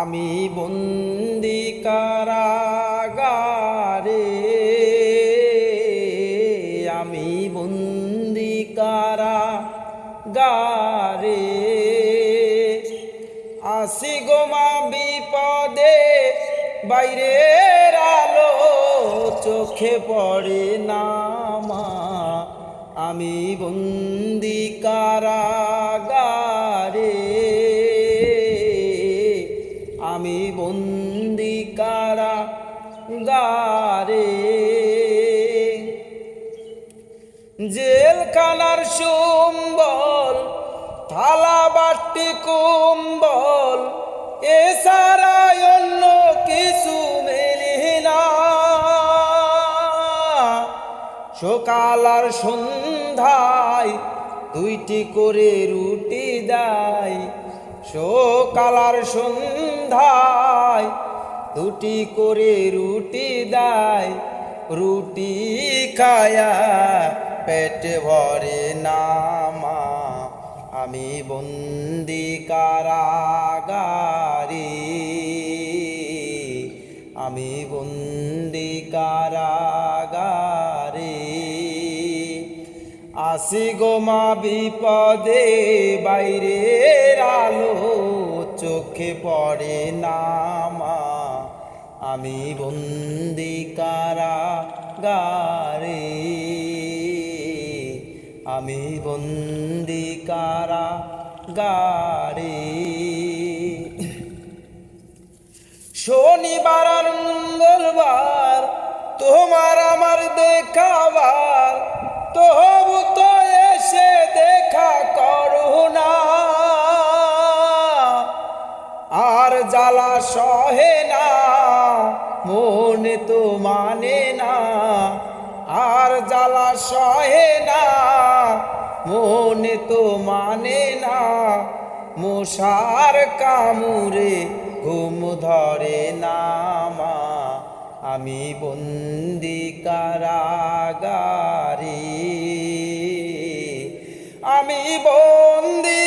আমি বন্দি কারাগারে, আমি বন্দি কারাগারে। আসি গোমা বিপদে, বাইরের আলো চোখে পড়ে নামা আমি বন্দি কারাগারে আমি বন্দি কারাগারে জেলখানার সুম্বল, থালা বাটি কুম্বল এছাড়া অন্য কিছু মেলে না। সকাল আর সন্ধ্যায় দুইটি করে রুটি দেয়। সকাল আর সন্ধ্যায়, দুটি করে রুটি দেয়, রুটি খায়া পেট ভরে নামা আমি বন্দি কারাগারে, আমি বন্দি কারাগারে আসি গো মা বিপদে, বাইরের আলো চোখে পড়ে নামা আমি বন্দি কারাগারে, আমি বন্দি কারাগারে। শনিবার আর মঙ্গলবার তোমার আমার দেখাবার তবু তো এসে দেখা করো না। আর জ্বালা সহে না, মনে তো মানে না। আর জ্বালা সহে না, মনে তো মানে না। মশার কামুরে ঘুম ধরে না মা। আমি বন্দি কারাগারে আমি বন্দি